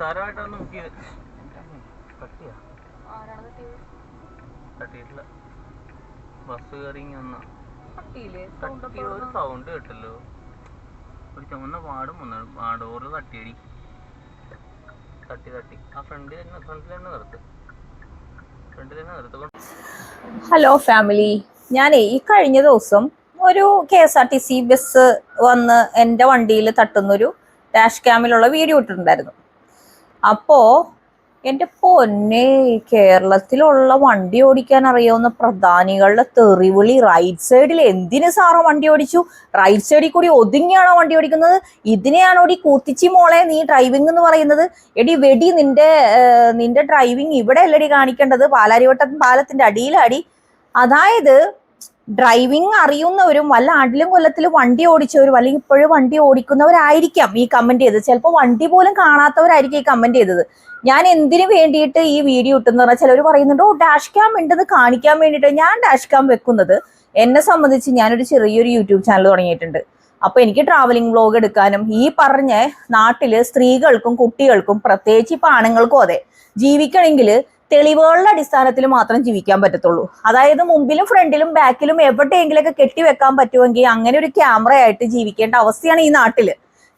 നിസ്സാരമായിട്ടാണ് നോക്കിയത്. കട്ടിയാ. തട്ടിയിട്ടില്ല ബസ് കയറി വന്നാ. തട്ടിയില്ലേ സൗണ്ട് തട്ടി ഒരു സൗണ്ട് കേട്ടല്ലോ. ഒരു ചുമന്ന പാടും വന്നു. ആ ഡോറിൽ തട്ടിയടി. തട്ടി തട്ടി. ആ ഫ്രണ്ടിൽ തന്നെ ഫ്രണ്ടിൽ തന്നെ നിർത്ത്. ഫ്രണ്ടിൽ തന്നെ നിർത്ത്. ഹലോ ഫാമിലി ഞാനേ ഈ കഴിഞ്ഞ ദിവസം ഒരു K S R T C bus വന്ന് എന്റെ വണ്ടിയിൽ തട്ടുന്നൊരു ഡാഷ് ക്യാമിലുള്ള വീഡിയോ ഇട്ടിട്ടുണ്ടായിരുന്നു. അപ്പോൾ എന്റെ പൊന്നെ കേരളത്തിലുള്ള വണ്ടി ഓടിക്കാൻ അറിയാവുന്ന പ്രധാനികളുടെ തെറിവിളി റൈറ്റ് സൈഡിൽ എന്തിനു സാറോ വണ്ടി ഓടിച്ചു? റൈറ്റ് സൈഡിൽ കൂടി ഒതുങ്ങിയാണോ വണ്ടി ഓടിക്കുന്നത്? ഇതിനെയാണോ ഈ കൂത്തിച്ചി മോളെ നീ ഡ്രൈവിംഗ് എന്ന് പറയുന്നത്? എടി വെടി നിന്റെ നിന്റെ ഡ്രൈവിംഗ് ഇവിടെ അല്ലടി കാണിക്കേണ്ടത്? പാലാരിവട്ടം പാലത്തിന്റെ അടിയിലടി അതായത് ഡ്രൈവിംഗ് അറിയുന്നവരും വല്ല ആണ്ടിലും കൊല്ലത്തിലും വണ്ടി ഓടിച്ചവരും അല്ലെങ്കിൽ ഇപ്പോഴും വണ്ടി ഓടിക്കുന്നവരായിരിക്കാം ഈ കമന്റ് ചെയ്തത്. ചിലപ്പോൾ വണ്ടി പോലും കാണാത്തവരായിരിക്കും ഈ കമന്റ് ചെയ്തത്. ഞാൻ എന്തിനു വേണ്ടിയിട്ട് ഈ വീഡിയോ ഇട്ടെന്ന് പറഞ്ഞാൽ ചിലർ പറയുന്നുണ്ട് ഓ ഡാഷ് ക്യാം ഉണ്ടെന്ന് കാണിക്കാൻ വേണ്ടിയിട്ട് ഞാൻ ഡാഷ് ക്യാം വെക്കുന്നത്. എന്നെ സംബന്ധിച്ച് ഞാനൊരു ചെറിയൊരു യൂട്യൂബ് ചാനൽ തുടങ്ങിയിട്ടുണ്ട്. അപ്പൊ എനിക്ക് ട്രാവലിംഗ് വ്ലോഗ് എടുക്കാനും ഈ പറഞ്ഞ നാട്ടിൽ സ്ത്രീകൾക്കും കുട്ടികൾക്കും പ്രത്യേകിച്ച് ഇപ്പൊ ആണുങ്ങൾക്കും അതെ ജീവിക്കണമെങ്കിൽ തെളിവുകളുടെ അടിസ്ഥാനത്തിൽ മാത്രം ജീവിക്കാൻ പറ്റത്തുള്ളൂ. അതായത് മുമ്പിലും ഫ്രണ്ടിലും ബാക്കിലും എവിടെയെങ്കിലൊക്കെ കെട്ടിവെക്കാൻ പറ്റുമെങ്കിൽ അങ്ങനെ ഒരു ക്യാമറയായിട്ട് ജീവിക്കേണ്ട അവസ്ഥയാണ് ഈ നാട്ടിൽ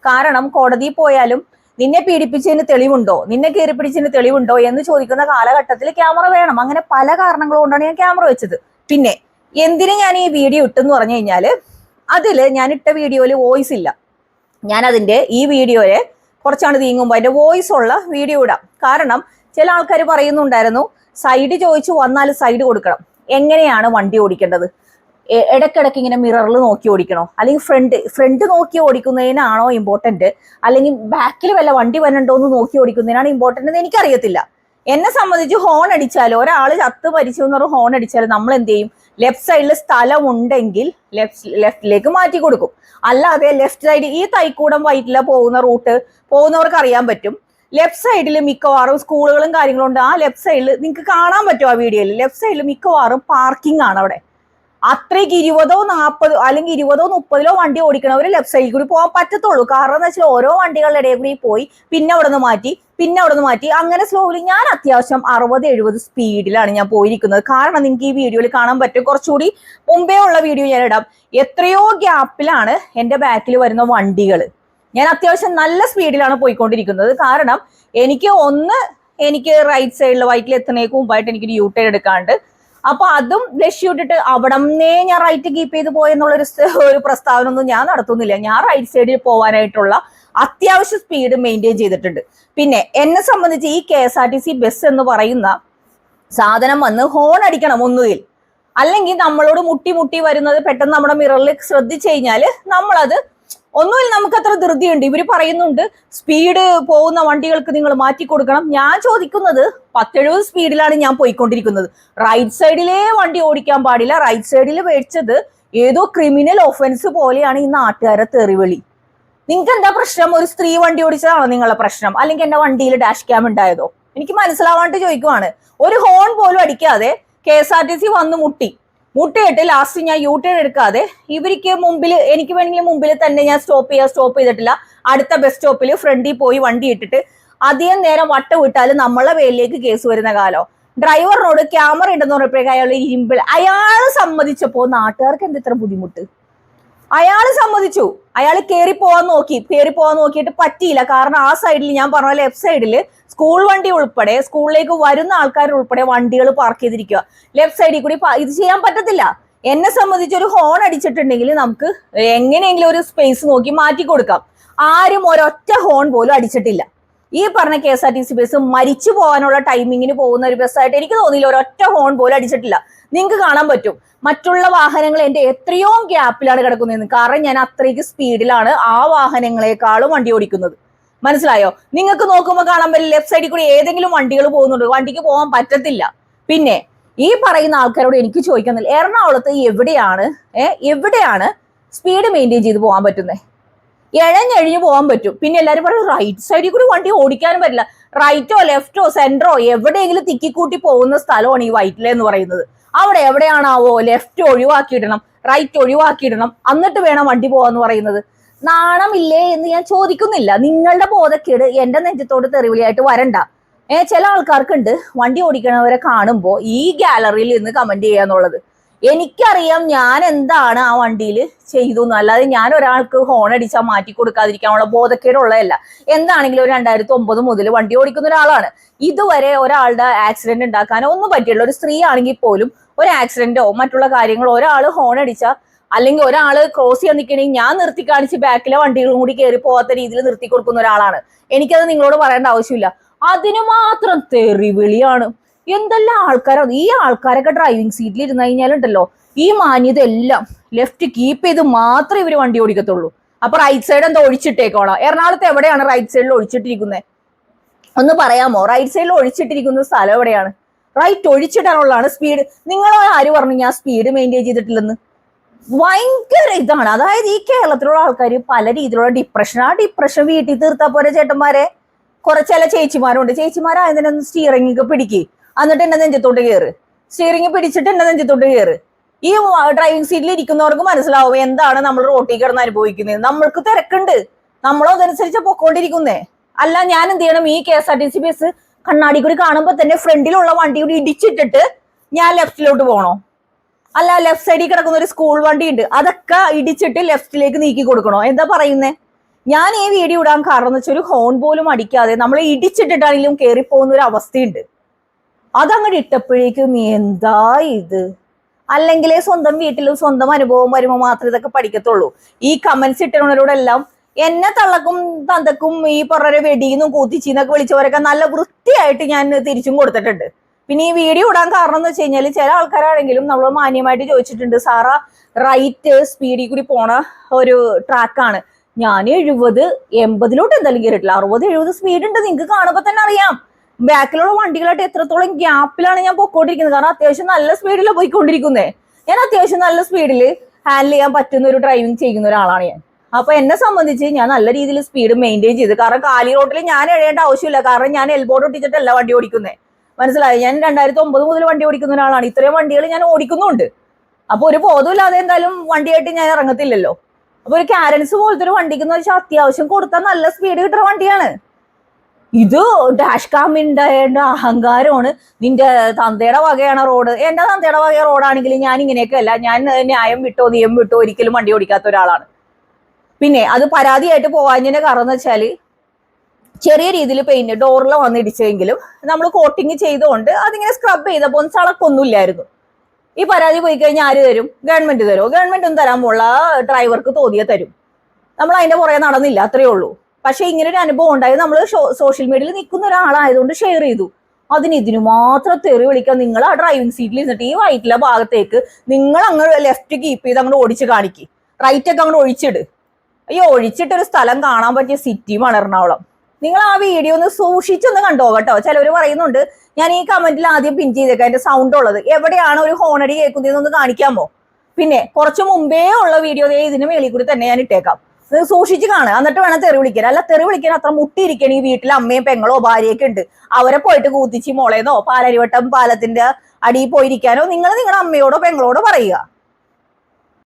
കാരണം കോടതിയിൽ പോയാലും നിന്നെ പീഡിപ്പിച്ചതിന് തെളിവുണ്ടോ? നിന്നെ കയറി പിടിച്ചതിന് തെളിവുണ്ടോ? എന്ന് ചോദിക്കുന്ന കാലഘട്ടത്തിൽ ക്യാമറ വേണം. അങ്ങനെ പല കാരണങ്ങൾ കൊണ്ടാണ് ഞാൻ ക്യാമറ വെച്ചത്. പിന്നെ എന്തിനു ഞാൻ ഈ വീഡിയോ ഇട്ടെന്ന് പറഞ്ഞു കഴിഞ്ഞാൽ അതിൽ ഞാൻ ഇട്ട വീഡിയോയിൽ വോയിസ് ഇല്ല. ഞാൻ അതിന്റെ ഈ വീഡിയോയെ കുറച്ചാണ് നീങ്ങുമ്പോൾ അതിന്റെ വോയിസ് ഉള്ള വീഡിയോ ഇടാം. കാരണം ചില ആൾക്കാർ പറയുന്നുണ്ടായിരുന്നു സൈഡ് ചോദിച്ചു വന്നാൽ സൈഡ് കൊടുക്കണം. എങ്ങനെയാണ് വണ്ടി ഓടിക്കേണ്ടത്? ഇടയ്ക്കിടയ്ക്ക് ഇങ്ങനെ മിററിൽ നോക്കി ഓടിക്കണോ? അല്ലെങ്കിൽ ഫ്രണ്ട് ഫ്രണ്ട് നോക്കി ഓടിക്കുന്നതിനാണോ ഇമ്പോർട്ടന്റ് അല്ലെങ്കിൽ ബാക്കിൽ വല്ല വണ്ടി വരണ്ടോ എന്ന് നോക്കി ഓടിക്കുന്നതിനാണ് ഇമ്പോർട്ടന്റ് എന്ന് എനിക്കറിയത്തില്ല. എന്നെ സംബന്ധിച്ച് ഹോൺ അടിച്ചാലോ ഒരാൾ ചത്ത് മരിച്ചു എന്ന് പറഞ്ഞ ഹോൺ അടിച്ചാലോ നമ്മൾ എന്ത് ചെയ്യും? ലെഫ്റ്റ് സൈഡിൽ സ്ഥലം ഉണ്ടെങ്കിൽ ലെഫ്റ്റ് ലെഫ്റ്റിലേക്ക് മാറ്റി കൊടുക്കും. അല്ലാതെ ലെഫ്റ്റ് സൈഡ് ഈ തൈക്കൂടം വൈറ്റില പോകുന്ന റൂട്ട് പോകുന്നവർക്ക് അറിയാൻ പറ്റും. ലെഫ്റ്റ് സൈഡിൽ മിക്കവാറും സ്കൂളുകളും കാര്യങ്ങളും ഉണ്ട്. ആ ലെഫ്റ്റ് സൈഡിൽ നിങ്ങൾക്ക് കാണാൻ പറ്റും ആ വീഡിയോയിൽ ലെഫ്റ്റ് സൈഡിൽ മിക്കവാറും പാർക്കിംഗ് ആണ് അവിടെ. അത്രയ്ക്ക് ഇരുപതോ നാൽപ്പതോ അല്ലെങ്കിൽ ഇരുപതോ മുപ്പതിലോ വണ്ടി ഓടിക്കണവർ ലെഫ്റ്റ് സൈഡിൽ കൂടി പോകാൻ പറ്റത്തുള്ളൂ. കാരണം എന്ന് വെച്ചാൽ ഓരോ വണ്ടികളുടെ ഇടയിൽ കൂടി പോയി പിന്നെ അവിടെ നിന്ന് മാറ്റി പിന്നെ അവിടെ നിന്ന് മാറ്റി. അങ്ങനെ സ്ലോലി ഞാൻ അത്യാവശ്യം അറുപത് എഴുപത് സ്പീഡിലാണ് ഞാൻ പോയിരിക്കുന്നത്. കാരണം നിങ്ങൾക്ക് ഈ വീഡിയോയിൽ കാണാൻ പറ്റും. കുറച്ചുകൂടി മുമ്പേ ഉള്ള വീഡിയോ ഞാൻ ഇടാം. എത്രയോ ഗ്യാപ്പിലാണ് എന്റെ ബാക്കിൽ വരുന്ന വണ്ടികൾ ഞാൻ അത്യാവശ്യം നല്ല സ്പീഡിലാണ് പോയിക്കൊണ്ടിരിക്കുന്നത്. കാരണം എനിക്ക് ഒന്ന് എനിക്ക് റൈറ്റ് സൈഡിൽ വൈറ്റിൽ എത്തുന്നേക്ക് മുമ്പായിട്ട് എനിക്കൊരു യൂ ടേൺ എടുക്കാണ്ട്. അപ്പൊ അതും ലക്ഷ്യമിട്ടിട്ട് അവിടന്നേ ഞാൻ റൈറ്റ് കീപ്പ് ചെയ്ത് പോയെന്നുള്ളൊരു ഒരു ഒരു പ്രസ്താവന ഒന്നും ഞാൻ നടത്തുന്നില്ല. ഞാൻ റൈറ്റ് സൈഡിൽ പോകാനായിട്ടുള്ള അത്യാവശ്യ സ്പീഡ് മെയിന്റെയിൻ ചെയ്തിട്ടുണ്ട്. പിന്നെ എന്നെ സംബന്ധിച്ച് ഈ K S R T C bus എന്ന് പറയുന്ന സാധനം വന്ന് ഹോൺ അടിക്കണം ഒന്നുകിൽ. അല്ലെങ്കിൽ നമ്മളോട് മുട്ടി മുട്ടി വരുന്നത് പെട്ടെന്ന് നമ്മുടെ മിററിൽ ശ്രദ്ധിച്ചു കഴിഞ്ഞാൽ നമ്മളത് ഒന്നുമില്ല നമുക്ക് അത്ര ധൃതിയുണ്ട്. ഇവർ പറയുന്നുണ്ട് സ്പീഡ് പോകുന്ന വണ്ടികൾക്ക് നിങ്ങൾ മാറ്റി കൊടുക്കണം. ഞാൻ ചോദിക്കുന്നത് പത്തെഴുപത് സ്പീഡിലാണ് ഞാൻ പോയിക്കൊണ്ടിരിക്കുന്നത്. റൈറ്റ് സൈഡിലേ വണ്ടി ഓടിക്കാൻ പാടില്ല. റൈറ്റ് സൈഡിൽ മേടിച്ചത് ഏതോ ക്രിമിനൽ ഒഫൻസ് പോലെയാണ് ഈ നാട്ടുകാരെ തെറിവിളി. നിങ്ങൾക്ക് എന്താ പ്രശ്നം? ഒരു സ്ത്രീ വണ്ടി ഓടിച്ചതാണോ നിങ്ങളെ പ്രശ്നം? അല്ലെങ്കിൽ എന്റെ വണ്ടിയിൽ ഡാഷ് ക്യാം ഉണ്ടായതോ? എനിക്ക് മനസ്സിലാവാണ്ട് ചോദിക്കുവാണ്. ഒരു ഹോൺ പോലും അടിക്കാതെ K S R T C വന്ന് മുട്ടി. മുട്ടിയിട്ട് ലാസ്റ്റ് ഞാൻ യൂ ടേൺ എടുക്കാതെ ഇവർക്ക് മുമ്പിൽ എനിക്ക് വേണമെങ്കിൽ മുമ്പിൽ തന്നെ ഞാൻ സ്റ്റോപ്പ് ചെയ്യാൻ സ്റ്റോപ്പ് ചെയ്തിട്ടില്ല. അടുത്ത ബസ് സ്റ്റോപ്പിൽ ഫ്രണ്ടിൽ പോയി വണ്ടി ഇട്ടിട്ട് അധികം നേരം വട്ട വിട്ടാൽ നമ്മളെ പേരിലേക്ക് കേസ് വരുന്ന കാലം. ഡ്രൈവറിനോട് ക്യാമറ ഉണ്ടെന്ന് പറഞ്ഞപ്പോഴേക്കും അയാൾ ഇരുമ്പിൾ അയാൾ സമ്മതിച്ചപ്പോ നാട്ടുകാർക്ക് എന്ത് ഇത്ര ബുദ്ധിമുട്ട്? അയാൾ സമ്മതിച്ചു. അയാൾ കയറി പോവാൻ നോക്കി. കയറി പോവാൻ നോക്കിയിട്ട് പറ്റിയില്ല. കാരണം ആ സൈഡിൽ ഞാൻ പറഞ്ഞ ലെഫ്റ്റ് സൈഡിൽ സ്കൂൾ വണ്ടി ഉൾപ്പെടെ സ്കൂളിലേക്ക് വരുന്ന ആൾക്കാർ ഉൾപ്പെടെ വണ്ടികൾ പാർക്ക് ചെയ്തിരിക്കുക ലെഫ്റ്റ് സൈഡിൽ കൂടി ഇത് ചെയ്യാൻ പറ്റത്തില്ല. എന്നെ സംബന്ധിച്ച് ഒരു ഹോൺ അടിച്ചിട്ടുണ്ടെങ്കിൽ നമുക്ക് എങ്ങനെയെങ്കിലും ഒരു സ്പേസ് നോക്കി മാറ്റി കൊടുക്കാം. ആരും ഒരൊറ്റ ഹോൺ പോലും അടിച്ചിട്ടില്ല. ഈ പറഞ്ഞ K S R T C bus മരിച്ചു പോകാനുള്ള ടൈമിങ്ങിന് പോകുന്ന ഒരു ബസ്സായിട്ട് എനിക്ക് തോന്നിയില്ല. ഒരൊറ്റ ഹോൺ പോലും അടിച്ചിട്ടില്ല. നിങ്ങൾക്ക് കാണാൻ പറ്റും. മറ്റുള്ള വാഹനങ്ങൾ എന്റെ എത്രയോ ഗ്യാപ്പിലാണ് കിടക്കുന്നതെന്ന്. കാരണം ഞാൻ അത്രയ്ക്ക് സ്പീഡിലാണ് ആ വാഹനങ്ങളെക്കാളും വണ്ടി ഓടിക്കുന്നത്. മനസ്സിലായോ? നിങ്ങൾക്ക് നോക്കുമ്പോൾ കാണാൻ പറ്റില്ല. ലെഫ്റ്റ് സൈഡിൽ കൂടി ഏതെങ്കിലും വണ്ടികൾ പോകുന്നുണ്ട്. വണ്ടിക്ക് പോകാൻ പറ്റത്തില്ല. പിന്നെ ഈ പറയുന്ന ആൾക്കാരോട് എനിക്ക് ചോദിക്കുന്നില്ല എറണാകുളത്ത് എവിടെയാണ് എവിടെയാണ് സ്പീഡ് മെയിന്റെയിൻ ചെയ്ത് പോകാൻ പറ്റുന്നത് എഴഞ്ഞെഴിഞ്ഞ് പോകാൻ പറ്റും. പിന്നെ എല്ലാവരും പറയും റൈറ്റ് സൈഡിൽ കൂടി വണ്ടി ഓടിക്കാനും പറ്റില്ല. റൈറ്റോ ലെഫ്റ്റോ സെന്ററോ എവിടെയെങ്കിലും തിക്കിക്കൂട്ടി പോകുന്ന സ്ഥലമാണ് ഈ വൈറ്റില എന്ന് പറയുന്നത്. അവിടെ എവിടെയാണാവോ ലെഫ്റ്റ് ഒഴിവാക്കിയിടണം റൈറ്റ് ഒഴിവാക്കിയിടണം. എന്നിട്ട് വേണം വണ്ടി പോവാന്ന് പറയുന്നത്. നാണമില്ലേ എന്ന് ഞാൻ ചോദിക്കുന്നില്ല. നിങ്ങളുടെ ബോധക്കേട് എന്റെ നെഞ്ചത്തോട് തെറിവിളിയായിട്ട് വരണ്ട. ഏ ചില ആൾക്കാർക്കുണ്ട് വണ്ടി ഓടിക്കണവരെ കാണുമ്പോൾ ഈ ഗാലറിയിൽ നിന്ന് കമന്റ് ചെയ്യാന്നുള്ളത്. എനിക്കറിയാം ഞാൻ എന്താണ് ആ വണ്ടിയിൽ ചെയ്തു എന്ന് അല്ലാതെ ഞാൻ ഒരാൾക്ക് ഹോൺ അടിച്ചാൽ മാറ്റി കൊടുക്കാതിരിക്കാനുള്ള ബോധക്കേടുള്ളതല്ല. എന്താണെങ്കിലും ഒരു രണ്ടായിരത്തി ഒമ്പത് മുതൽ വണ്ടി ഓടിക്കുന്ന ഒരാളാണ്. ഇതുവരെ ഒരാളുടെ ആക്സിഡന്റ് ഉണ്ടാക്കാനോ ഒന്നും പറ്റിയുള്ള ഒരു സ്ത്രീ ആണെങ്കിൽ പോലും ഒരു ആക്സിഡന്റോ മറ്റുള്ള കാര്യങ്ങളോ ഒരാൾ ഹോൺ അടിച്ചാൽ അല്ലെങ്കിൽ ഒരാൾ ക്രോസ് ചെയ്യാൻ നിൽക്കണമെങ്കിൽ ഞാൻ നിർത്തി കാണിച്ച് ബാക്കിലെ വണ്ടികളും കൂടി കയറി പോകാത്ത രീതിയിൽ നിർത്തി കൊടുക്കുന്ന ഒരാളാണ്. എനിക്കത് നിങ്ങളോട് പറയേണ്ട ആവശ്യമില്ല. അതിനു മാത്രം തെറിവിളിയാണ്. എന്തെല്ലാം ആൾക്കാരാണ് ഈ ആൾക്കാരൊക്കെ ഡ്രൈവിംഗ് സീറ്റിൽ ഇരുന്ന് കഴിഞ്ഞാലുണ്ടല്ലോ ഈ മാന്യത എല്ലാം ലെഫ്റ്റ് കീപ്പ് ചെയ്ത് മാത്രമേ ഇവർ വണ്ടി ഓടിക്കത്തുള്ളൂ. അപ്പൊ റൈറ്റ് സൈഡ് എന്താ ഒഴിച്ചിട്ടേക്കോളാം. എറണാകുളത്ത് എവിടെയാണ് റൈറ്റ് സൈഡിൽ ഒഴിച്ചിട്ടിരിക്കുന്നത് ഒന്ന് പറയാമോ? റൈറ്റ് സൈഡിൽ ഒഴിച്ചിട്ടിരിക്കുന്ന സ്ഥലം എവിടെയാണ്? റൈറ്റ് ഒഴിച്ചിടാനുള്ളതാണ് സ്പീഡ് നിങ്ങൾ ആര് പറഞ്ഞു ഞാൻ സ്പീഡ് മെയിന്റെയിൻ ചെയ്തിട്ടില്ലെന്ന്? ഭയങ്കര ഇതാണ്. അതായത് ഈ കേരളത്തിലുള്ള ആൾക്കാർ പല രീതിയിലുള്ള ഡിപ്രഷൻ ആ ഡിപ്രഷൻ വീട്ടിൽ തീർത്താ പോരെ ചേട്ടന്മാരെ? കുറച്ചല്ല ചേച്ചിമാരുണ്ട്. ചേച്ചിമാരായതിനൊന്ന് സ്റ്റിയറിംഗ് ഒക്കെ പിടിക്ക്. എന്നിട്ട് എന്നെ നെഞ്ചത്തോട്ട് കയറ് സ്റ്റിയറിംഗ് പിടിച്ചിട്ട് എന്നെ നെഞ്ചത്തോട്ട് കയറ് ഈ ഡ്രൈവിംഗ് സീറ്റിൽ ഇരിക്കുന്നവർക്ക് മനസ്സിലാവും എന്താണ് നമ്മൾ റോട്ടിൽ കിടന്ന് അനുഭവിക്കുന്നത്. നമ്മൾക്ക് തിരക്കുണ്ട്. നമ്മളോ അതനുസരിച്ച് പൊക്കോണ്ടിരിക്കുന്നേ. അല്ല ഞാൻ എന്ത് ചെയ്യണം? ഈ K S R T C bus കണ്ണാടി കൂടി കാണുമ്പോൾ തന്നെ ഫ്രണ്ടിലുള്ള വണ്ടി കൂടി ഇടിച്ചിട്ടിട്ട് ഞാൻ ലെഫ്റ്റിലോട്ട് പോകണോ അല്ല ലെഫ്റ്റ് സൈഡിൽ കിടക്കുന്ന ഒരു സ്കൂൾ വണ്ടി ഉണ്ട്. അതൊക്കെ ഇടിച്ചിട്ട് ലെഫ്റ്റിലേക്ക് നീക്കി കൊടുക്കണോ? എന്താ പറയുന്നേ? ഞാൻ ഈ വീഡിയോ ഇടാൻ കാരണം എന്ന് വെച്ചാൽ ഒരു ഹോൺ പോലും അടിക്കാതെ നമ്മൾ ഇടിച്ചിട്ടിട്ടാണെങ്കിലും കയറി പോകുന്ന ഒരു അവസ്ഥയുണ്ട്. അതങ്ങോട്ട് ഇട്ടപ്പോഴേക്കും എന്താ ഇത്? അല്ലെങ്കിലേ സ്വന്തം വീട്ടിലും സ്വന്തം അനുഭവം വരുമ്പോൾ മാത്രമേ ഇതൊക്കെ പഠിക്കത്തുള്ളൂ. ഈ കമന്റ്സ് ഇട്ടവരോടെല്ലാം എന്നെ തള്ളക്കും തന്തക്കും ഈ പറഞ്ഞ വെടിയെന്നും കൂത്തിച്ചീന്നൊക്കെ വിളിച്ചവരൊക്കെ നല്ല വൃത്തിയായിട്ട് ഞാൻ തിരിച്ചും കൊടുത്തിട്ടുണ്ട്. പിന്നെ ഈ വീഡിയോ ഇടാൻ കാരണം എന്ന് വെച്ച് കഴിഞ്ഞാൽ ചില ആൾക്കാരാണെങ്കിലും നമ്മൾ മാന്യമായിട്ട് ചോദിച്ചിട്ടുണ്ട് സാറാ റൈറ്റ് സ്പീഡിൽ കൂടി പോണ ഒരു ട്രാക്കാണ് ഞാൻ എഴുപത് എൺപതിലോട്ട് എന്തായാലും കയറിയിട്ടില്ല അറുപത് എഴുപത് സ്പീഡ് ഉണ്ട്. നിങ്ങൾക്ക് കാണുമ്പോൾ തന്നെ അറിയാം. ബാക്കിലുള്ള വണ്ടികളായിട്ട് എത്രത്തോളം ഗ്യാപ്പിലാണ് ഞാൻ പൊക്കോണ്ടിരിക്കുന്നത്? കാരണം അത്യാവശ്യം നല്ല സ്പീഡിലാണ് പോയിക്കൊണ്ടിരിക്കുന്നത് ഞാൻ അത്യാവശ്യം നല്ല സ്പീഡിൽ ഹാൻഡിൽ ചെയ്യാൻ പറ്റുന്ന ഒരു ഡ്രൈവിംഗ് ചെയ്യുന്ന ഒരാളാണ് ഞാൻ. അപ്പൊ എന്നെ സംബന്ധിച്ച് ഞാൻ നല്ല രീതിയിൽ സ്പീഡ് മെയിന്റെയിൻ ചെയ്ത്. കാരണം കാലി റോഡിൽ ഞാൻ എഴുതേണ്ട ആവശ്യമില്ല. കാരണം ഞാൻ എൽബോർഡ് ഒട്ടിച്ചിട്ടല്ല വണ്ടി ഓടിക്കുന്നത് മനസ്സിലായി? ഞാൻ രണ്ടായിരത്തി ഒമ്പത് മുതൽ വണ്ടി ഓടിക്കുന്ന ഒരാളാണ്. ഇത്രയും വണ്ടികൾ ഞാൻ ഓടിക്കുന്നുണ്ട്. അപ്പൊ ഒരു ബോധമില്ലാതെ എന്തായാലും വണ്ടിയായിട്ട് ഞാൻ ഇറങ്ങത്തില്ലല്ലോ. അപ്പൊ ഒരു കാരൻസ് പോലത്തെ ഒരു വണ്ടിക്ക് എന്ന് വെച്ചാൽ അത്യാവശ്യം കൊടുത്താൽ നല്ല സ്പീഡ് കിട്ടുന്ന വണ്ടിയാണ്. ഇത് ഡാഷ് കാമിണ്ടായേണ്ട അഹങ്കാരമാണ്. നിന്റെ തന്തയുടെ വകയാണ് റോഡ് എന്റെ തന്തയുടെ വക റോഡാണെങ്കിൽ ഞാൻ ഇങ്ങനെയൊക്കെ അല്ല. ഞാൻ ന്യായം വിട്ടോ നിയം വിട്ടോ ഒരിക്കലും വണ്ടി ഓടിക്കാത്ത ഒരാളാണ്. പിന്നെ അത് പരാതിയായിട്ട് പോവാഞ്ഞതിന്റെ കാരണം എന്ന് ചെറിയ രീതിയിൽ പെയിന്റ് ഡോറിൽ വന്നിടിച്ചെങ്കിലും നമ്മൾ കോട്ടിങ് ചെയ്തുകൊണ്ട് അതിങ്ങനെ സ്ക്രബ് ചെയ്തപ്പോൾ ഒന്ന് ചളക്കൊന്നുമില്ലായിരുന്നു ഈ പരാതി പോയി കഴിഞ്ഞാൽ ആര് തരും? ഗവൺമെന്റ് തരുമോ ഗവൺമെന്റ് ഒന്നും തരാൻ പോലുള്ള ഡ്രൈവർക്ക് തോതിയെ തരും. നമ്മൾ അതിന്റെ പുറകെ നടന്നില്ല. അത്രയേ ഉള്ളൂ. പക്ഷെ ഇങ്ങനെ ഒരു അനുഭവം ഉണ്ടായത് നമ്മൾ സോഷ്യൽ മീഡിയയിൽ നിൽക്കുന്ന ഒരാളായതുകൊണ്ട് ഷെയർ ചെയ്തു. അതിന് ഇതിനു മാത്രം തെറി വിളിക്കാൻ നിങ്ങൾ ആ ഡ്രൈവിംഗ് സീറ്റിൽ ഇരുന്നിട്ട് ഈ വൈറ്റിലെ ഭാഗത്തേക്ക് നിങ്ങൾ അങ്ങോട്ട് ലെഫ്റ്റ് കീപ്പ് ചെയ്ത് അങ്ങോട്ട് ഓടിച്ച് കാണിക്ക്. റൈറ്റ് ഒക്കെ അങ്ങോട്ട് ഒഴിച്ചിട്. അയ്യോ ഒഴിച്ചിട്ടൊരു സ്ഥലം കാണാൻ പറ്റിയ സിറ്റിയുമാണ് എറണാകുളം. നിങ്ങൾ ആ വീഡിയോ ഒന്ന് സൂക്ഷിച്ചൊന്ന് കണ്ടോ കേട്ടോ? ചിലവർ പറയുന്നുണ്ട് ഞാൻ ഈ കമന്റിൽ ആദ്യം പിൻ ചെയ്തേക്കാം അതിന്റെ സൗണ്ട് ഉള്ളത്. എവിടെയാണ് ഒരു ഹോണടി കേൾക്കുന്നതെന്ന് ഒന്ന് കാണിക്കാമോ? പിന്നെ കുറച്ച് മുമ്പേ ഉള്ള വീഡിയോ ഇതിന് മേളിൽ കൂടി തന്നെ ഞാൻ ഇട്ടേക്കാം. സൂക്ഷിച്ച് കാണുക. എന്നിട്ട് വേണം തെറി വിളിക്കാൻ. അല്ല തെറി വിളിക്കാൻ അത്ര മുട്ടിയിരിക്കണം ഈ വീട്ടിൽ അമ്മയും പെങ്ങളോ ഭാര്യയൊക്കെ ഉണ്ട്. അവരെ പോയിട്ട് കൂത്തിച്ച് മോളേന്നോ പാലരിവട്ടം പാലത്തിന്റെ അടിയിൽ പോയിരിക്കാനോ നിങ്ങൾ നിങ്ങളുടെ അമ്മയോടോ പെങ്ങളോടോ പറയുക.